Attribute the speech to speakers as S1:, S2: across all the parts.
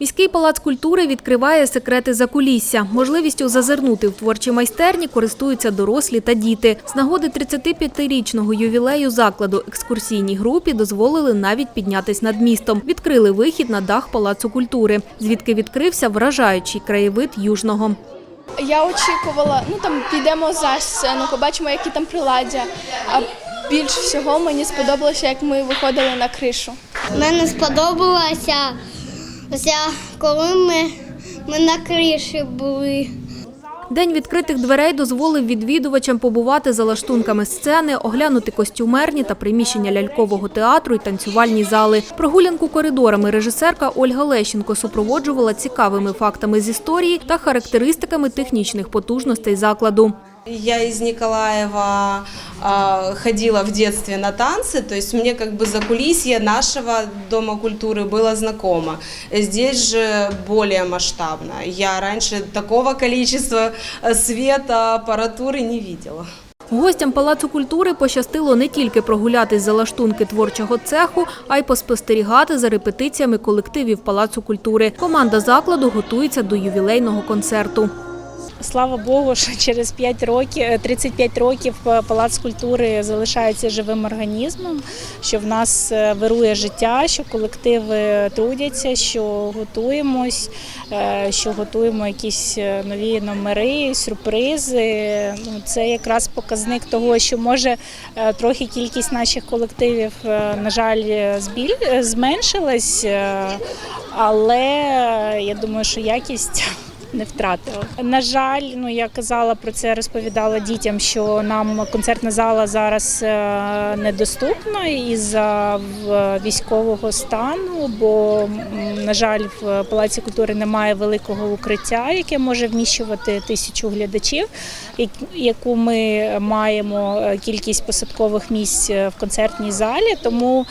S1: Міський палац культури відкриває секрети закулісся. Можливістю зазирнути в творчі майстерні користуються дорослі та діти. З нагоди 35-річного ювілею закладу екскурсійній групі дозволили навіть піднятись над містом. Відкрили вихід на дах палацу культури, звідки відкрився вражаючий краєвид Южного.
S2: Я очікувала, ну там підемо за сцену, побачимо, які там приладдя. А більш всього мені сподобалося, як ми виходили на кришу.
S3: Мені сподобалося, коли ми, ми на криші були.
S1: День відкритих дверей дозволив відвідувачам побувати за лаштунками сцени, оглянути костюмерні та приміщення лялькового театру і танцювальні зали. Прогулянку коридорами режисерка Ольга Лещенко супроводжувала цікавими фактами з історії та характеристиками технічних потужностей закладу.
S4: Я из Николаева а, ходила в детстве на танцы, то есть мне как бы закулисье нашего Дома культуры было знакомо. Здесь же более масштабно. Я раньше такого количества э, света, аппаратуры не видела.
S1: Гостям палацу культури пощастило не тільки прогулятись за лаштунки творчого цеху, а й поспостерігати за репетиціями колективів палацу культури. Команда закладу готується до ювілейного концерту.
S5: Слава Богу, що через 5 років, 35 років е, палац культури залишається живим організмом, що в нас е, вирує життя, що колективи трудяться, що готуємось, е, що готуємо якісь е, нові номери, сюрпризи. Ну, Це якраз показник того, що може е, трохи кількість наших колективів, е, на жаль, е, зменшилась, е, але е, я думаю, що якість не втратила. На жаль, ну я казала про це, розповідала дітям, що нам концертна зала зараз е, недоступна із-за військового стану, бо, на жаль, в Палаці культури немає великого укриття, яке може вміщувати тисячу глядачів, яку ми маємо е, кількість посадкових місць е, в концертній залі. Тому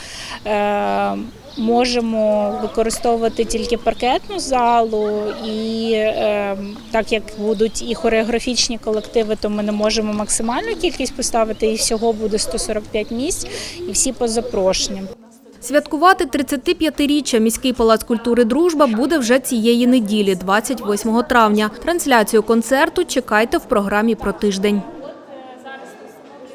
S5: можемо використовувати тільки паркетну залу, і е, так як будуть і хореографічні колективи, то ми не можемо максимальну кількість поставити, і всього буде 145 місць, і всі по запрошенням.
S1: Святкувати 35-річчя міський палац культури Дружба буде вже цієї неділі, 28 травня. Трансляцію концерту чекайте в програмі про тиждень.